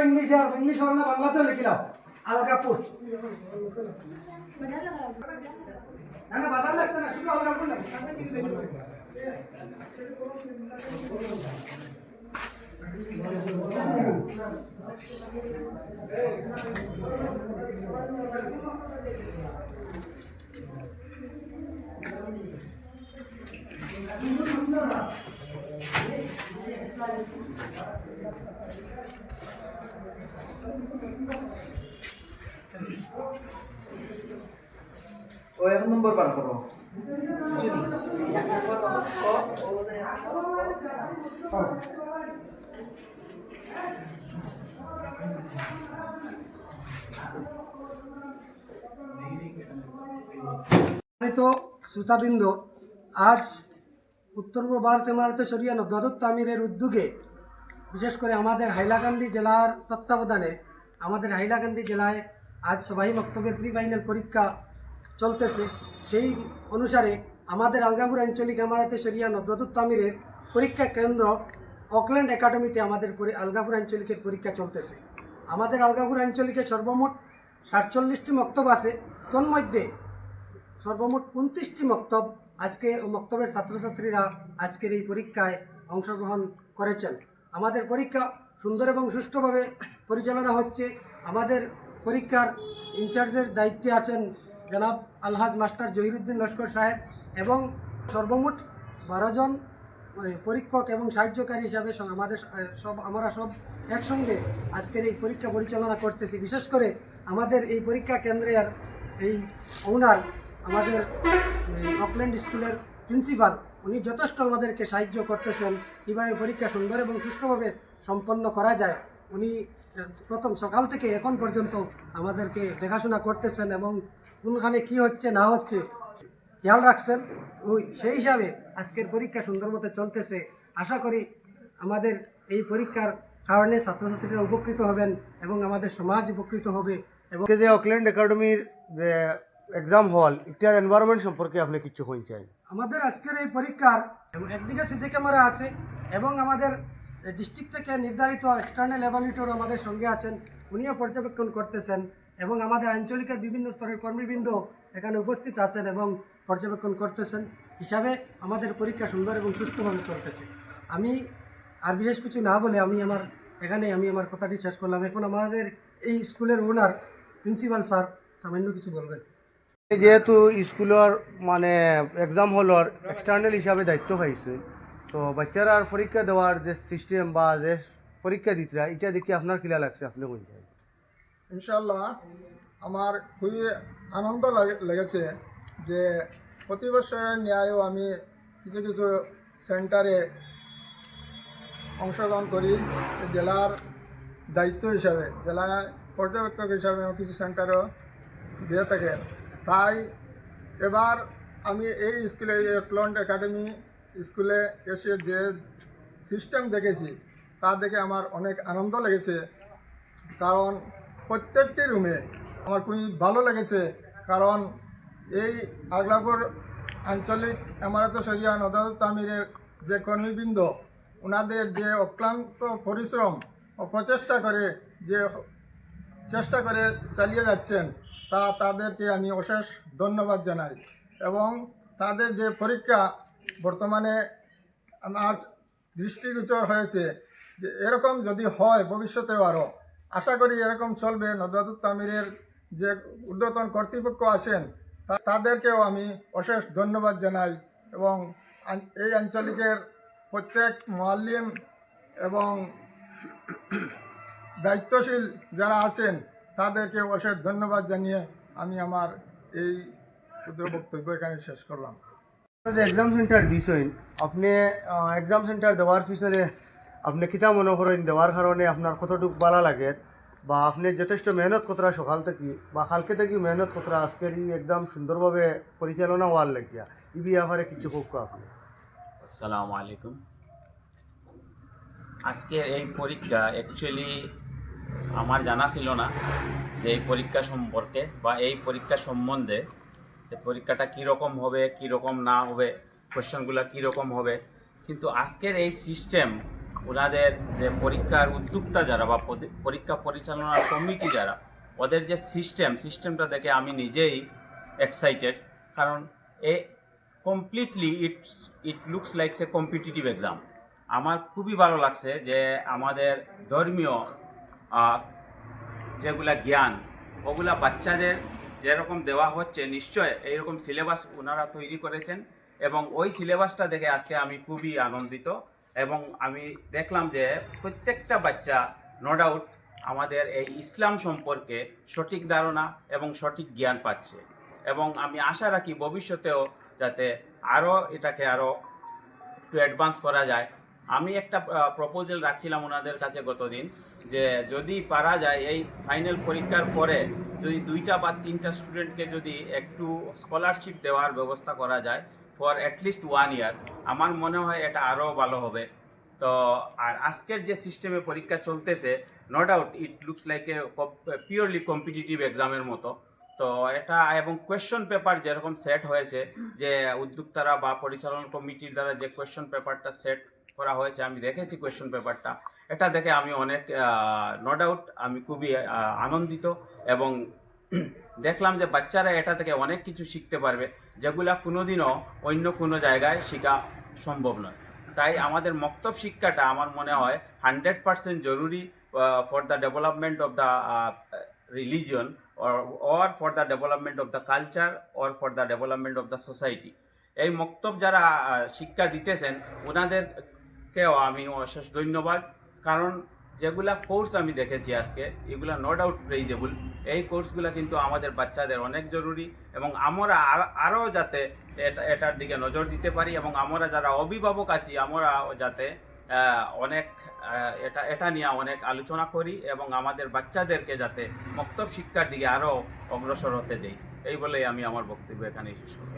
ইংলিশে আর ইংলিশ হবে না বাংলাতেও লিখিলাম আলগাপুর না না, বাদাম লাগতো না, শুধু আলগাপুর লাগবে সাথে কিছু নম্বর বার করো সম্মানিত শ্রোতাবৃন্দ আজ উত্তর ভারতে মারতে সরিয়ানো দ্বাদত তামিরের উদ্যোগে বিশেষ করে আমাদের হাইলাকান্দি জেলার তত্ত্বাবধানে আমাদের হাইলাকান্দি জেলায় আজ সবাই বক্তব্যের প্রি ফাইনাল পরীক্ষা চলতেছে। সেই অনুসারে আমাদের আলগাপুর আঞ্চলিক আমারাতে সরিয়ানো দ্বাদত তামিরের পরীক্ষা কেন্দ্র অকল্যান্ড একাডেমিতে আমাদের পরি- আলগাপুর আঞ্চলিকের পরীক্ষা চলতেছে। আমাদের আলগাপুর আঞ্চলিকে সর্বমোট সাতচল্লিশটি মক্তব আছে। তন্মধ্যে সর্বমোট উনত্রিশটি মক্তব আজকে মক্তবের ছাত্রছাত্রীরা আজকের এই পরীক্ষায় অংশগ্রহণ করেছেন। আমাদের পরীক্ষা সুন্দর এবং সুষ্ঠুভাবে পরিচালনা হচ্ছে। আমাদের পরীক্ষার ইনচার্জের দায়িত্বে আছেন জনাব আলহাজ মাস্টার জহিরুদ্দিন লস্কর সাহেব এবং সর্বমোট বারো জন পরীক্ষক এবং সাহায্যকারী হিসাবে আমাদের সব, আমরা সব একসঙ্গে আজকের এই পরীক্ষা পরিচালনা করতেছি। বিশেষ করে আমাদের এই পরীক্ষা কেন্দ্রের এই ওনার আমাদের অকল্যান্ড স্কুলের প্রিন্সিপাল উনি যথেষ্ট আমাদেরকে সাহায্য করতেছেন। কীভাবে পরীক্ষা সুন্দর এবং সুষ্ঠুভাবে সম্পন্ন করা যায়, উনি প্রথম সকাল থেকে এখন পর্যন্ত আমাদেরকে দেখাশোনা করতেছেন এবং কোনখানে কি হচ্ছে না হচ্ছে খেয়াল রাখছেন। ওই সেই হিসাবে আজকের পরীক্ষা সুন্দর মতো চলতেছে। আশা করি আমাদের এই পরীক্ষার কারণে ছাত্রছাত্রীরা উপকৃত হবেন এবং আমাদের সমাজ উপকৃত হবে এবং যে অকল্যান্ড একাডেমির যে এক্সাম হল এটার এনভায়রনমেন্ট সম্পর্কে আপনি কিছু কইন চাই। আমাদের আজকের এই পরীক্ষার এবং একদিকে সিসি ক্যামেরা আছে এবং আমাদের ডিস্ট্রিক্ট থেকে নির্ধারিত এক্সটার্নাল এভালিউটর আমাদের সঙ্গে আছেন। উনিও পর্যবেক্ষণ করতেছেন এবং আমাদের আঞ্চলিকের বিভিন্ন স্তরের কর্মীবৃন্দ এখানে উপস্থিত আছেন এবং পর্যবেক্ষণ করতেছেন। হিসাবে আমাদের পরীক্ষা সুন্দর এবং সুষ্ঠুভাবে চলতেছে। আমি আর বিশেষ কিছু না বলে আমি আমার এখানে আমি আমার কথাটি শেষ করলাম। এখন আমাদের এই স্কুলের ওনার, প্রিন্সিপাল স্যার, সামান্য কিছু বলবেন। যেহেতু স্কুলের মানে এক্সাম হলর এক্সটার্নাল হিসাবে দায়িত্ব পাইছে তো বাচ্চারা আর পরীক্ষা দেওয়ার যে সিস্টেম বা যে পরীক্ষা দিতরা এটা দেখি আপনার কিলা লাগছে? আপনি চাই? ইনশাল্লাহ আমার খুবই আনন্দ লাগে- লেগেছে যে প্রতি বছরের ন্যায়ও আমি কিছু কিছু সেন্টারে অংশগ্রহণ করি। জেলার দায়িত্ব হিসাবে জেলায় পর্যবেক্ষক হিসাবে আমি কিছু সেন্টারও দিয়ে থাকে। তাই এবার আমি এই স্কুলে প্লন্ট একাডেমি স্কুলে এসে যে সিস্টেম দেখেছি, তা দেখে আমার অনেক আনন্দ লেগেছে। কারণ প্রত্যেকটি রুমে আমার খুবই ভালো লেগেছে। কারণ এই আগলাপুর আঞ্চলিক এমারত সরিয়া নদাউদ তামিরের যে কর্মীবৃন্দ ওনাদের যে অক্লান্ত পরিশ্রম ও প্রচেষ্টা করে যে চেষ্টা করে চালিয়ে যাচ্ছেন, তা তাদেরকে আমি অশেষ ধন্যবাদ জানাই। এবং তাদের যে পরীক্ষা বর্তমানে আমার দৃষ্টিগোচর হয়েছে যে এরকম যদি হয় ভবিষ্যতেও আরও আশা করি এরকম চলবে। নদাদুত তামিরের যে ঊর্ধ্বতন কর্তৃপক্ষ আছেন তাদেরকেও আমি অশেষ ধন্যবাদ জানাই এবং এই আঞ্চলিকের প্রত্যেক মোয়াল্লিম এবং দায়িত্বশীল যারা আছেন তাদেরকে অশেষ ধন্যবাদ জানিয়ে আমি আমার এই ক্ষুদ্র বক্তব্য এখানে শেষ করলাম। এক্সাম সেন্টার দিছেন আপনি এক্সাম সেন্টার দেওয়ার পিছনে আপনি কিতা মনে করেন? দেওয়ার কারণে আপনার কতটুকু ভালো লাগে? বা আপনি যথেষ্ট মেহনত কতটা সকাল থেকে, বা কালকে থেকে মেহনত কতটা? আজকের এই একদম সুন্দরভাবে পরিচালনা হওয়ার লাগিয়া। এই ব্যাপারে কিছু হোক আপনি। আসসালামু আলাইকুম। আজকের এই পরীক্ষা অ্যাকচুয়ালি আমার জানা ছিল না যে এই পরীক্ষা সম্পর্কে, বা এই পরীক্ষা সম্বন্ধে যে পরীক্ষাটা কীরকম হবে, কীরকম না হবে কোয়েশ্চেনগুলো কীরকম হবে। কিন্তু আজকের এই সিস্টেম, ওনাদের যে পরীক্ষার উদ্যোক্তা যারা বা পরীক্ষা পরিচালনার কমিটি যারা, ওদের যে সিস্টেম, সিস্টেমটা দেখে আমি নিজেই এক্সাইটেড কারণ a completely it's it looks like a competitive exam আমার খুবই ভালো লাগছে যে আমাদের ধর্মীয় যেগুলা জ্ঞান, ওগুলা বাচ্চাদের যেরকম দেওয়া হচ্ছে, নিশ্চয় এইরকম সিলেবাস ওনারা তৈরি করেছেন এবং ওই সিলেবাসটা দেখে আজকে আমি খুবই আনন্দিত এবং আমি দেখলাম যে প্রত্যেকটা বাচ্চা নো ডাউট আমাদের এই ইসলাম সম্পর্কে সঠিক ধারণা এবং সঠিক জ্ঞান পাচ্ছে এবং আমি আশা রাখি ভবিষ্যতেও যাতে আরও এটাকে আরও একটু অ্যাডভান্স করা যায়। আমি একটা প্রপোজাল রাখছিলাম ওনাদের কাছে গতদিন। যে যদি পারা যায়, এই ফাইনাল পরীক্ষার পরে যদি দুইটা বা তিনটা স্টুডেন্টকে যদি একটু স্কলারশিপ দেওয়ার ব্যবস্থা করা যায় ফর অ্যাটলিস্ট ওয়ান ইয়ার আমার মনে হয় এটা আরও ভালো হবে। তো আর আজকের যে সিস্টেমে পরীক্ষা চলতেছে no doubt it looks like a purely competitive এক্সামের মতো। তো এটা এবং কোয়েশ্চন পেপার যেরকম সেট হয়েছে, যে উদ্যোক্তারা বা পরিচালনা কমিটির দ্বারা যে কোয়েশ্চন পেপারটা সেট করা হয়েছে, আমি দেখেছি কোয়েশ্চন পেপারটা এটা দেখে আমি অনেক নো ডাউট আমি খুবই আনন্দিত এবং দেখলাম যে বাচ্চারা এটা থেকে অনেক কিছু শিখতে পারবে, যেগুলা কোনোদিনও অন্য কোনো জায়গায় শেখা সম্ভব নয়। তাই আমাদের মক্তব শিক্ষাটা আমার মনে হয় হান্ড্রেড পার্সেন্ট জরুরি for the development of the religion or for the development of the culture or for the development of the society এই মক্তব যারা শিক্ষা দিতেছেন ওনাদেরকেও আমি অশেষ ধন্যবাদ। কারণ যেগুলা কোর্স আমি দেখেছি আজকে, এগুলা নো ডাউট প্রেইজেবল এই কোর্সগুলো কিন্তু আমাদের বাচ্চাদের অনেক জরুরি এবং আমরা আর- আরও যাতে এটা এটার দিকে নজর দিতে পারি এবং আমরা যারা অভিভাবক আছি, আমরা যাতে অনেক এটা এটা নিয়ে অনেক আলোচনা করি এবং আমাদের বাচ্চাদেরকে যাতে মক্তব শিক্ষার দিকে আরও অগ্রসর হতে দেই। এই বলেই আমি আমার বক্তব্য এখানে শেষ করব।